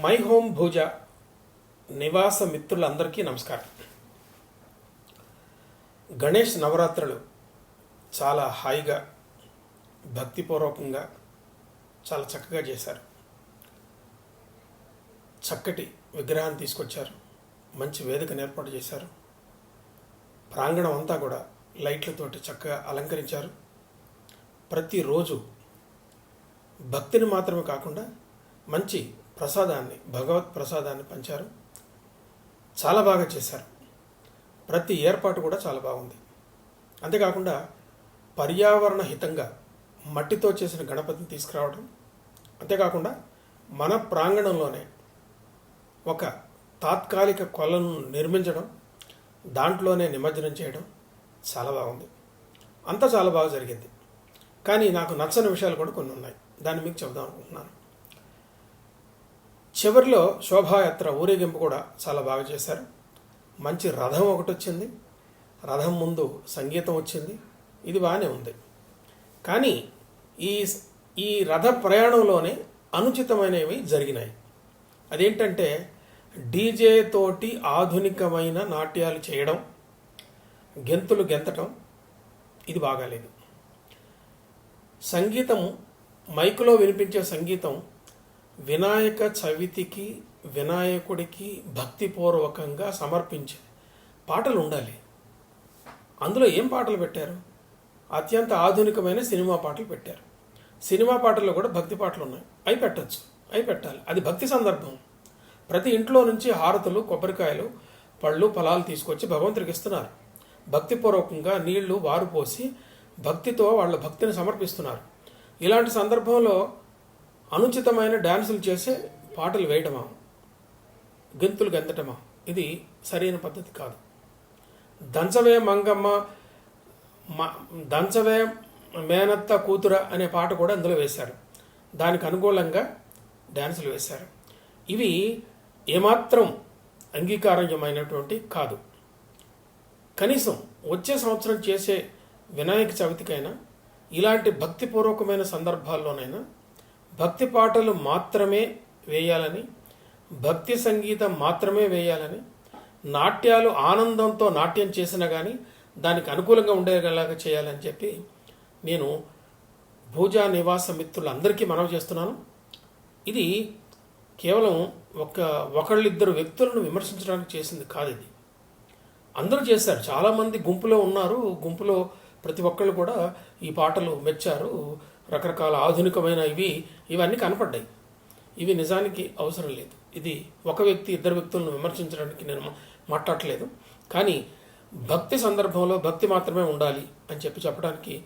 My home భూజ నివాస మిత్రులందరికీ నమస్కారం. గణేష్ నవరాత్రులు చాలా హాయిగా భక్తిపూర్వకంగా చాలా చక్కగా చేశారు. చక్కటి విగ్రహాన్ని తీసుకొచ్చారు. మంచి వేదికను ఏర్పాటు చేశారు. ప్రాంగణం అంతా కూడా లైట్లతోటి చక్కగా అలంకరించారు. ప్రతిరోజు భక్తిని మాత్రమే కాకుండా మంచి ప్రసాదాన్ని భగవత్ ప్రసాదాన్ని పంచారు. చాలా బాగా చేశారు. ప్రతి ఏర్పాటు కూడా చాలా బాగుంది. అంతేకాకుండా పర్యావరణ హితంగా మట్టితో చేసిన గణపతిని తీసుకురావడం అంతేకాకుండా మన ప్రాంగణంలోనే ఒక తాత్కాలిక కొలను నిర్మించడం దాంట్లోనే నిమజ్జనం చేయడం చాలా బాగుంది. అంతా చాలా బాగా జరిగింది. కానీ నాకు నచ్చని విషయాలు కూడా కొన్ని ఉన్నాయి. దాన్ని మీకు చెబుదాం అనుకుంటున్నాను. చివరిలో శోభాయాత్ర ఊరేగింపు కూడా చాలా బాగా చేశారు. మంచి రథం ఒకటి వచ్చింది. రథం ముందు సంగీతం వచ్చింది. ఇది బాగానే ఉంది. కానీ ఈ ఈ రథ ప్రయాణంలోనే అనుచితమైనవి జరిగినాయి. అదేంటంటే డీజే తోటి ఆధునికమైన నాట్యాలు చేయడం గెంతులు గెంతటం ఇది బాగాలేదు. సంగీతం మైకులో వినిపించే సంగీతం వినాయక చవితికి వినాయకుడికి భక్తిపూర్వకంగా సమర్పించే పాటలు ఉండాలి. అందులో ఏం పాటలు పెట్టారు? అత్యంత ఆధునికమైన సినిమా పాటలు పెట్టారు. సినిమా పాటల్లో కూడా భక్తి పాటలు ఉన్నాయి. అవి పెట్టచ్చు. అవి పెట్టాలి. అది భక్తి సందర్భం. ప్రతి ఇంట్లో నుంచి హారతులు కొబ్బరికాయలు పళ్ళు ఫలాలు తీసుకొచ్చి భగవంతుడికి ఇస్తున్నారు. భక్తిపూర్వకంగా నీళ్ళు వారు పోసి భక్తితో వాళ్ళ భక్తిని సమర్పిస్తున్నారు. ఇలాంటి సందర్భంలో అనుచితమైన డ్యాన్సులు చేసే పాటలు వేయటమా? గెంతులు గెంతటమా? ఇది సరైన పద్ధతి కాదు. దంచవే మంగమ్మ మ- దంచవే మేనత్త కూతుర అనే పాట కూడా అందులో వేశారు. దానికి అనుకూలంగా డ్యాన్సులు వేశారు. ఇవి ఏమాత్రం అంగీకారమైనటువంటి కాదు. కనీసం వచ్చే సంవత్సరం చేసే వినాయక చవితికైనా ఇలాంటి భక్తిపూర్వకమైన సందర్భాల్లోనైనా భక్తి పాటలు మాత్రమే వేయాలని భక్తి సంగీతం మాత్రమే వేయాలని నాట్యాలు ఆనందంతో నాట్యం చేసినా కానీ దానికి అనుకూలంగా ఉండేలాగా చేయాలని చెప్పి నేను భూజా నివాస మిత్రులందరికీ మనవి చేస్తున్నాను. ఇది కేవలం ఒక ఒకళ్ళిద్దరు వ్యక్తులను విమర్శించడానికి చేసింది కాదు ఇది. అందరూ చేశారు. చాలామంది గుంపులో ఉన్నారు. గుంపులో ప్రతి ఒక్కళ్ళు కూడా ఈ పాటలు మెచ్చారు. రకరకాల ఆధునికమైన ఇవి ఇవన్నీ కనపడ్డాయి. ఇవి నిజానికి అవసరం లేదు. ఇది ఒక వ్యక్తి ఇద్దరు వ్యక్తులను విమర్శించడానికి నేను మాట్లాడలేదు. కానీ భక్తి సందర్భంలో భక్తి మాత్రమే ఉండాలి అని చెప్పి చెప్పడానికి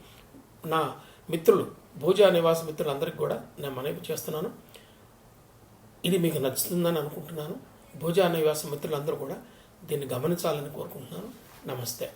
నా మిత్రులు భూజా నివాస మిత్రులందరికీ కూడా నేను మనవి చేస్తున్నాను. ఇది మీకు నచ్చుతుందని అనుకుంటున్నాను. భూజా నివాస మిత్రులందరూ కూడా దీన్ని గమనించాలని కోరుకుంటున్నాను. నమస్తే.